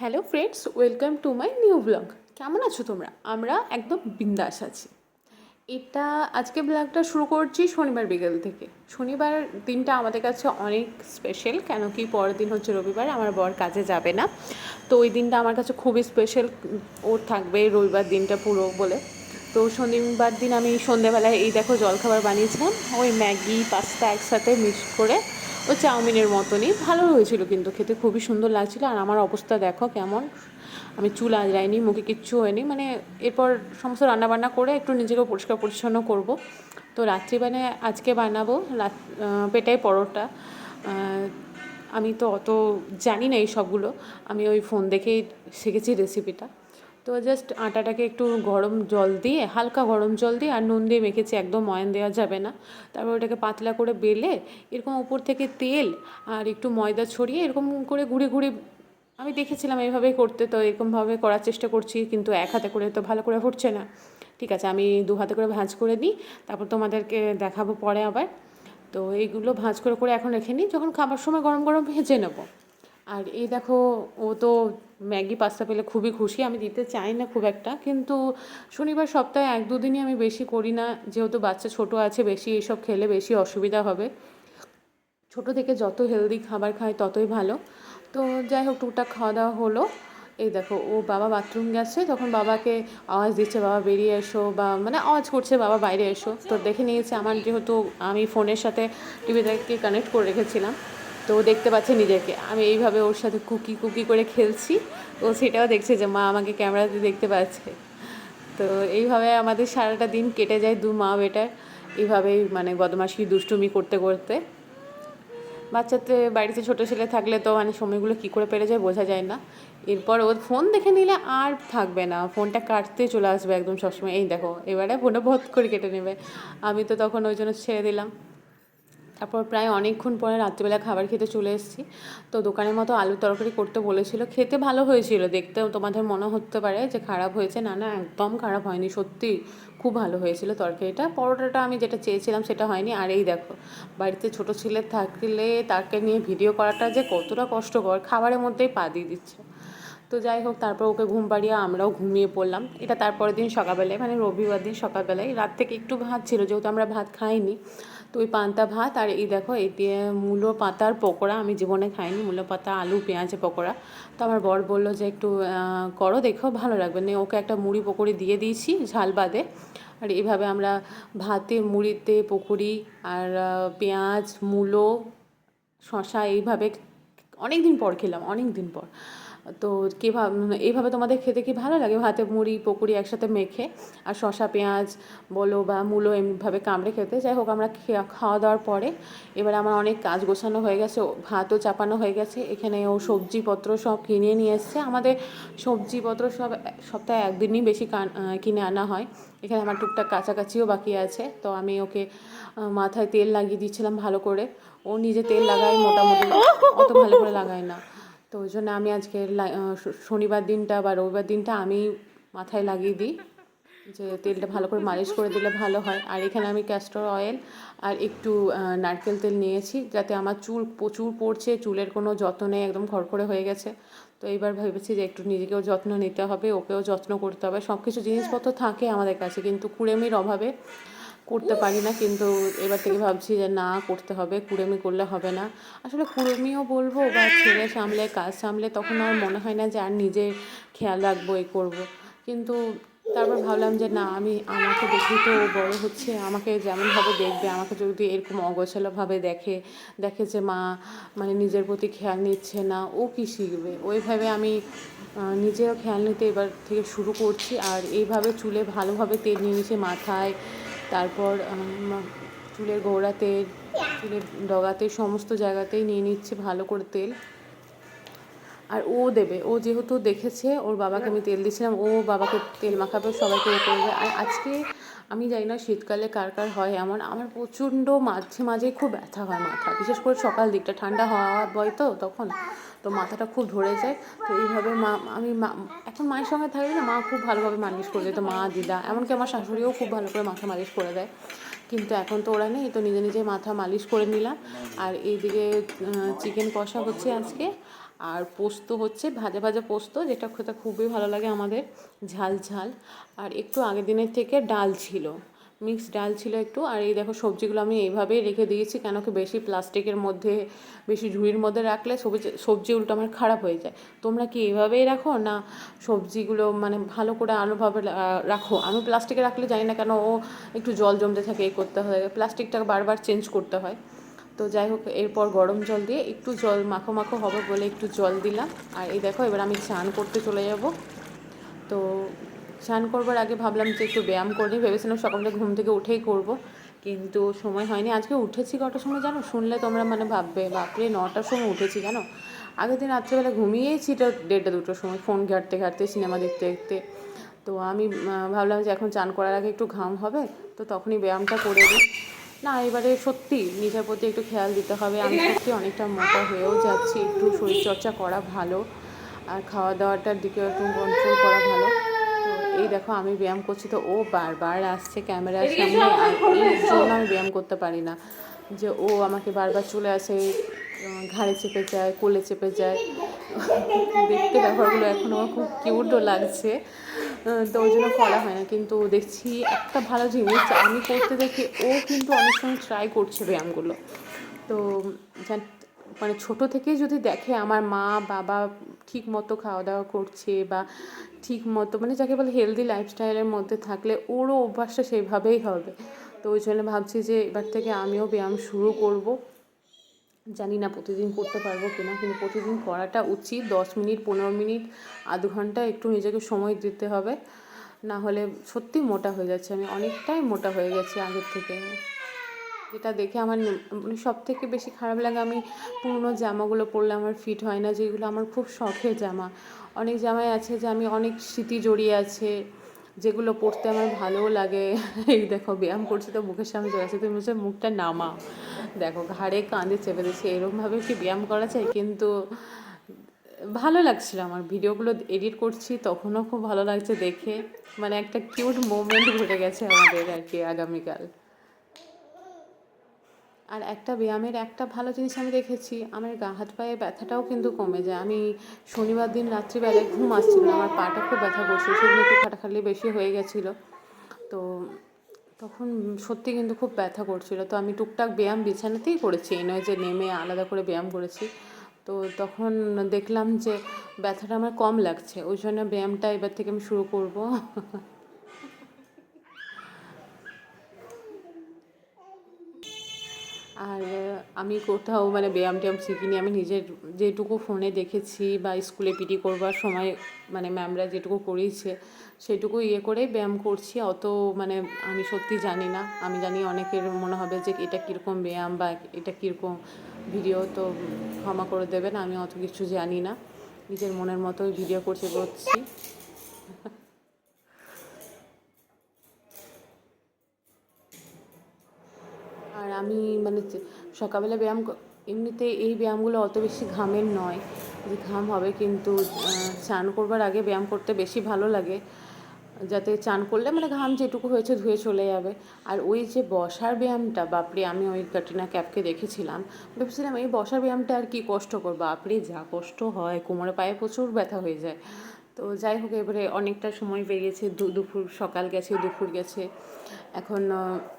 Hello friends welcome to my new blog কেমন আছো তোমরা? আমরা একদম বিন্দাস আছি। এটা আজকে ব্লগটা শুরু করছি শনিবার বিকেল থেকে। শনিবার দিনটা আমাদের কাছে অনেক স্পেশাল কেন কি পরের দিন হচ্ছে রবিবার, আমার বর কাজে যাবে না। তো ওই দিনটা আমার কাছে খুবই স্পেশাল ওর থাকবে রবিবার দিনটা পুরো বলে। তো শনিবার দিন আমি সন্ধেবেলায় এই দেখো জলখাবার বানিয়েছিলাম, ওই ম্যাগি, পাস্তা একসাথে মিক্স করে ও চাউমিনের মতনই। ভালো হয়েছিল কিন্তু খেতে, খুবই সুন্দর লাগছিল। আর আমার অবস্থা দেখো কেমন। আমি চুল আজরাইনি মুখে কিচ্ছু হয়নি। মানে এরপর সমস্ত রান্নাবান্না করে একটু নিজেকে পরিষ্কার পরিচ্ছন্ন করব। তো রাত্রিবেলা আজকে বানাবো পেটাই পরোটা। আমি তো অত জানি না এই সবগুলো। আমি ওই ফোন দেখেই শিখেছি রেসিপিটা তো জাস্ট আটাটাকে একটু গরম জল দিয়ে, হালকা গরম জল দিয়ে আর নুন দিয়ে মেখেছি, একদম ময়ান দেওয়া যাবে না। তারপর ওটাকে পাতলা করে বেলে, এরকম উপর থেকে তেল আর একটু ময়দা ছড়িয়ে এরকম করে ঘুরে ঘুরে, আমি দেখেছিলাম এইভাবেই করতে, তো এরকমভাবে করার চেষ্টা করছি, কিন্তু এক হাতে করে তো ভালো করে ফুটছে না। ঠিক আছে, আমি দু হাতে করে ভাঁজ করে দিই তারপর তোমাদেরকে দেখাবো পরে আবার। তো এইগুলো ভাঁজ করে করে এখন রেখে নিই, যখন খাবার সময় গরম গরম ভেজে নেব। আর এই দেখো, ও তো ম্যাগি পাস্তা পেলে খুবই খুশি। আমি দিতে চাই না খুব একটা, কিন্তু শনিবার সপ্তাহে এক দুদিনই আমি বেশি করি না। যেহেতু বাচ্চা ছোট আছে, বেশি এইসব খেলে বেশি অসুবিধা হবে। ছোট থেকে যত হেলদি খাবার খায় ততই ভালো। তো যাই হোক, টুকটাক খাওয়া দাওয়া হলো। এই দেখো, ও বাবা বাথরুম গেছে তখন বাবাকে আওয়াজ দিচ্ছে, বাবা, বেরিয়ে এসো, বা মানে আওয়াজ করছে, বাবা, বাইরে এসো। তো দেখে নিয়েছে আমার, যেহেতু আমি ফোনের সাথে টিভিটাকে কানেক্ট করে রেখেছিলাম। তো ও দেখতে পাচ্ছে নিজেকে। আমি এইভাবে ওর সাথে কুকি কুকি করে খেলছি। ও সেটাও দেখছে যে, মা, আমাকে ক্যামেরাতে দেখতে পাচ্ছে। তো এইভাবে আমাদের সারাটা দিন কেটে যায় দু মা বেটার। এইভাবেই মানে বদমাশি, দুষ্টুমি করতে করতে। বাচ্চাতে বাড়িতে ছোটো ছেলে থাকলে তো মানে সময়গুলো কী করে পেরে যায় বোঝা যায় না। এরপর ওর ফোন দেখে নিলে আর থাকবে না। ফোনটা কাটতে চলে আসবে একদম সবসময়। এই দেখো, এবারে ফোনটা ভত করে কেটে নেবে। আমি তো তখন ওই জন্য ছেড়ে দিলাম। তারপর প্রায় অনেকক্ষণ পরে রাত্রিবেলা খাবার খেতে চলে এসেছি। তো দোকানের মতো আলু তরকারি করতে বলেছিল। খেতে ভালো হয়েছিল, দেখতেও তোমাদের মনে হতে পারে যে খারাপ হয়েছে। না না, একদম খারাপ হয়নি, সত্যি খুব ভালো হয়েছিল তরকারিটা। পরোটাটা আমি যেটা চেয়েছিলাম সেটা হয়নি। আর এই দেখো, বাড়িতে ছোট ছেলে থাকলে তাকে নিয়ে ভিডিও করাটা যে কতটা কষ্টকর, খাবারের মধ্যেই পা দিয়ে দিচ্ছে। তো যাই হোক, তারপর ওকে ঘুম পাড়িয়ে আমরাও ঘুমিয়ে পড়লাম। এটা তারপরের দিন সকালবেলায় মানে রবিবার দিন সকালবেলায়। রাত থেকে একটু ভাত ছিল, যেহেতু আমরা ভাত খাইনি। তো ওই পান্তা ভাত আর এই দেখো, এই মূলো পাতার পকোড়া। আমি জীবনে খাইনি, মূলো পাতা, আলু, পেঁয়াজে পকোড়া। তো আমার বর বলল যে একটু করো, দেখো, ভালো লাগবে। না, ওকে একটা মুড়ি পকোড়ি দিয়ে দিয়েছি ঝাল বাদে। আর এইভাবে আমরা ভাতে, মুড়িতে পকোড়ি আর পেঁয়াজ, মূলো শশা এইভাবে অনেক দিন পর খেলাম অনেক দিন পর। তো কীভাবে এইভাবে তোমাদের খেতে কি ভালো লাগে? ভাতে মুড়ি, পকুড়ি একসাথে মেখে আর শশা পেঁয়াজ বলো বা মূলো এমনিভাবে কামড়ে খেতে। যাই হোক, আমরা খাওয়া দাওয়ার পরে এবার আমার অনেক কাজ গোছানো হয়ে গেছে ভাতও চাপানো হয়ে গেছে। এখানে ও সবজিপত্র সব কিনে নিয়ে এসছে। আমাদের সবজিপত্র সব সপ্তাহে একদিনই বেশি কান- কিনে আনা হয়। এখানে আমার টুকটাক কাছাকাছিও বাকি আছে। তো আমি ওকে মাথায় তেল লাগিয়ে দিচ্ছিলাম ভালো করে। ও নিজে তেল লাগায় মোটামুটি, অত ভালো করে লাগায় না। তো ওই জন্য আমি আজকে শনিবার দিনটা বা রবিবার দিনটা আমি মাথায় লাগিয়ে দিই যে তেলটা ভালো করে মালিশ করে দিলে ভালো হয়। আর এখানে আমি ক্যাস্টর অয়েল আর একটু নারকেল তেল নিয়েছি যাতে আমার চুল প্রচুর পড়ছে, চুলের কোনো যত্ন নেই, একদম খড়খড়ে হয়ে গেছে। তো এইবার ভেবেছি যে একটু নিজেকেও যত্ন নিতে হবে, ওকেও যত্ন করতে হবে। সব কিছু জিনিসপত্র থাকে আমাদের কাছে, কিন্তু কুড়েমির অভাবে করতে পারি না, কিন্তু এবার থেকে ভাবছি যে না, করতে হবে, কুড়েমি করলে হবে না। আসলে কুড়েমিও বলব বা ছেলে সামলে, কাজ সামলে, তখন আর মনে হয় না যে আর নিজের খেয়াল রাখব এ করব। কিন্তু তারপর ভাবলাম যে না, আমি, আমাকে দেখেই তো বড় হচ্ছে, আমাকে যেমনভাবে দেখবে, আমাকে যদি এরকম অগোছালোভাবে দেখে দেখে যে মা মানে নিজের প্রতি খেয়াল নিচ্ছে না, ও কী শিখবে? ওইভাবে আমি নিজেও খেয়াল নিতে এবার থেকে শুরু করছি, আর এইভাবে চুলে ভালোভাবে তেল নিয়ে মাথায় তারপর চুলের গোড়াতে, চুলের ডগাতে, সমস্ত জায়গাতেই নিয়ে নিচ্ছে ভালো করে তেল। আর ও দেবে, ও যেহেতু দেখেছে, ওর বাবাকে আমি তেল দিয়েছিলাম, ও বাবাকে তেল মাখাবে, সবাইকে ও করবে। আর আজকে আমি জানি না শীতকালে কার কার হয় এমন আমার প্রচণ্ড মাঝে মাঝে খুব ব্যথা হয় মাথা। বিশেষ করে সকাল দিকটা, ঠান্ডা হওয়া বয় তো তখন, তো মাথাটা খুব ধরে যায়। তো এইভাবে মা, আমি মা, এখন মায়ের সঙ্গে থাকি না মা খুব ভালোভাবে মালিশ করে তো মা, দিদা, এমনকি আমার শাশুড়িও খুব ভালো করে মাথা মালিশ করে দেয়। কিন্তু এখন তো ওরা নেই, তো নিজে নিজে মাথা মালিশ করে নিলাম। আর এইদিকে চিকেন কষা হচ্ছে আজকে। আর পোস্ত হচ্ছে, ভাজা ভাজা পোস্ত, যেটা খেতে খুবই ভালো লাগে আমাদের, ঝাল ঝাল। আর একটু আগের দিনের থেকে ডাল ছিল। মিক্স ডাল ছিল একটু, আর এই দেখো সবজিগুলো আমি এইভাবেই রেখে দিয়েছি, কেন কি বেশি প্লাস্টিকের মধ্যে, বেশি ঝুড়ির মধ্যে রাখলে সবজি সবজি উল্টো আমার খারাপ হয়ে যায়। তোমরা কি এভাবেই রাখো না সবজিগুলো মানে ভালো করে আলোভাবে রাখো? আমি প্লাস্টিকে রাখলে জানি না কেন ও একটু জল জমতে থাকে, এই করতে হয়। প্লাস্টিকটাকে বারবার চেঞ্জ করতে হয়। তো যাই হোক, এরপর গরম জল দিয়ে একটু জল মাখো মাখো হবে বলে একটু জল দিলাম। আর এই দেখো, এবার আমি স্নান করতে চলে যাব। তো স্নান করবার আগে ভাবলাম যে একটু ব্যায়াম করে করি ভেবেছিলাম সকালে ঘুম থেকে উঠেই করব, কিন্তু সময় হয়নি। আজকে উঠেছি কটার সময় জানো? শুনলে তোমরা মানে ভাববে, বাপরে, নটার সময় উঠেছি জানো? আগের দিন রাত্রেবেলা ঘুমিয়েছি তো দেড়টা, দুটোর সময়, ফোন ঘাঁটতে ঘাঁটতে, সিনেমা দেখতে দেখতে। তো আমি ভাবলাম যে এখন চান করার আগে একটু ঘাম হবে, তো তখনই ব্যায়ামটা করে দিই না, এবারে সত্যি নিজের প্রতি একটু খেয়াল দিতে হবে। আমি সত্যি অনেকটা মোটা হয়েও যাচ্ছি, একটু শরীরচর্চা করা ভালো, আর খাওয়া দাওয়াটার দিকে একটু কন্ট্রোল করা ভালো। এই দেখো আমি ব্যায়াম করছি তো ও বারবার আসছে ক্যামেরার সামনে আর এই জন্য আমি ব্যায়াম করতে পারি না। যে ও আমাকে বারবার চলে আসে ঘাড়ে চেপে যায় কোলে চেপে যায়। দেখতে ব্যাপারগুলো এখন আমার খুব কিউটও লাগছে। তো ওই জন্য করা হয় না কিন্তু দেখছি একটা ভালো জিনিস আমি করতে দেখি ও কিন্তু অনেক সময় ট্রাই করছে ব্যায়ামগুলো। তো মানে ছোট থেকেই যদি দেখে আমার মা, বাবা ঠিক মতো খাওয়া দাওয়া করছে বা ঠিক মতো মানে যাকে বলে হেলদি লাইফস্টাইলের মধ্যে থাকলে ওরও অভ্যাসটা সেইভাবেই হবে। তো ওই জন্য ভাবছি যে এবার থেকে আমিও ব্যায়াম শুরু করব। জানি না প্রতিদিন করতে পারব কিনা, কিন্তু প্রতিদিন করাটা উচিত। দশ মিনিট, পনেরো মিনিট, আধ ঘণ্টা একটু নিজেকে সময় দিতে হবে। না হলে সত্যি মোটা হয়ে যাচ্ছে। আমি অনেকটাই মোটা হয়ে গেছি আগের থেকে। যেটা দেখে আমার মানে সব থেকে বেশি খারাপ লাগে, আমি পুরনো জামাগুলো পরলে আমার ফিট হয় না, যেগুলো আমার খুব শখের জামা। অনেক জামাই আছে যে আমি অনেক স্মৃতি জড়িয়ে আছে, যেগুলো পরতে আমার ভালোও লাগে। এই দেখো, ব্যায়াম করছি তো মুখের সামনে চলে আসছে, তুমি বলছো মুখটা নামা। দেখো, ঘাড়ে কাঁধে চেপে দিচ্ছে, এরকমভাবে কি ব্যায়াম করা যায়? কিন্তু ভালো লাগছিল আমার ভিডিওগুলো এডিট করছি, তখনও খুব ভালো লাগছে দেখে। মানে একটা কিউট মোমেন্ট ঘটে গেছে আমাদের আর কি আগামীকাল। আর একটা ব্যায়ামের একটা ভালো জিনিস আমি দেখেছি, আমার গা হাত পায়ে ব্যথাটাও কিন্তু কমে যায়। আমি শনিবার দিন রাত্রিবেলায় ঘুম আসছিল, আমার পাটা খুব ব্যথা করছে সেদিন একটু খাটাখালি বেশি হয়ে গেছিল। তো তখন সত্যি কিন্তু খুব ব্যথা করছিল। তো আমি টুকটাক ব্যায়াম বিছানাতেই করেছি, এই নয় যে নেমে আলাদা করে ব্যায়াম করেছি। তো তখন দেখলাম যে ব্যথাটা আমার কম লাগছে, ওই জন্য ব্যায়ামটা এবার থেকে আমি শুরু করব। আর আমি কোথাও মানে ব্যায়াম ট্যায়াম শিখিনি। আমি নিজের যেটুকু ফোনে দেখেছি বা স্কুলে পিটি করবার সময় মানে ম্যামরা যেটুকু করিয়েছে, সেটুকু ইয়ে করে ব্যায়াম করছি। অত মানে আমি সত্যি জানি না। আমি জানি অনেকের মনে হবে যে এটা কীরকম ব্যায়াম বা এটা কীরকম ভিডিও, তো ক্ষমা করে দেবেন। আমি অত কিছু জানি না। নিজের মনের মতোই ভিডিও করছে, করছি। আমি মানে সকালবেলা ব্যায়াম এমনিতে এই ব্যায়ামগুলো অত বেশি ঘামের নয় যে ঘাম হবে কিন্তু চান করবার আগে ব্যায়াম করতে বেশি ভালো লাগে। যাতে চান করলে মানে ঘাম যেটুকু হয়েছে ধুয়ে চলে যাবে। আর ওই যে বসার ব্যায়ামটা, বাপরে, আমি ওই কাটিনা ক্যাপকে দেখেছিলাম। ভেবেছিলাম এই বসার ব্যায়ামটা আর কি কষ্ট করব বাপরে, যা কষ্ট হয়, কোমরে পায়ে প্রচুর ব্যথা হয়ে যায়। তো যাই হোক, এবারে অনেকটা সময় বেরিয়েছে দুপুর সকাল গেছে, দুপুর গেছে। এখন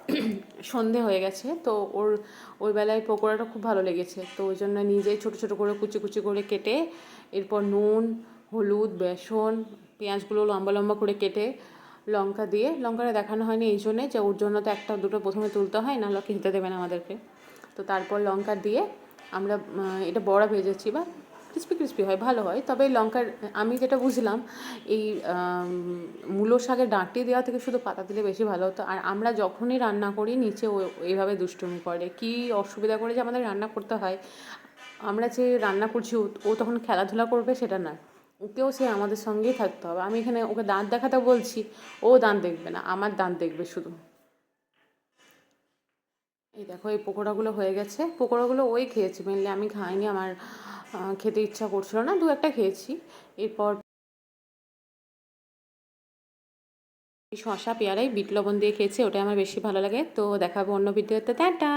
সন্ধে হয়ে গেছে। তো ওর, ওই বেলায় পকোড়াটা খুব ভালো লেগেছে। তো ওই জন্য নিজেই ছোটো ছোটো করে, কুচি কুচি করে কেটে, এরপর নুন, হলুদ, বেসন, পেঁয়াজগুলো লম্বা লম্বা করে কেটে, লঙ্কা দিয়ে, লঙ্কাটা দেখানো হয়নি এই জন্যে যে ওর জন্য তো একটা, দুটো প্রথমে তুলতে হয় না খেতে দেবেন আমাদেরকে। তো তারপর লঙ্কা দিয়ে আমরা এটা বড়া ভেজেছি বা ক্রিস্পি ক্রিস্পি হয়, ভালো হয়। তবে লঙ্কার, আমি যেটা বুঝলাম, এই মূলো শাকের ডাঁটি দেওয়া থেকে শুধু পাতা দিলে বেশি ভালো হতো। আর আমরা যখনই রান্না করি, নিচে এইভাবে দুষ্টুমি করে। কি অসুবিধা করে যে আমাদের রান্না করতে হয়? আমরা যে রান্না করছি ও তখন খেলাধুলা করবে সেটা না। ওকেও সে আমাদের সঙ্গেই থাকতে হবে। আমি এখানে ওকে দাঁত দেখাতে বলছি, ও দাঁত দেখবে না, আমার দাঁত দেখবে শুধু। এই দেখো, এই পকোড়াগুলো হয়ে গেছে। পকোড়াগুলো ওই খেয়েছি মেনলি আমি খাইনি, আমার খেতে ইচ্ছা করছিল না দু একটা খেয়েছি। এরপর শশা পেয়ারাই, বিট লবণ দিয়ে খেয়েছি, ওটাই আমার বেশি ভালো লাগে। তো দেখাবো অন্য ভিডিওতে। টাটা!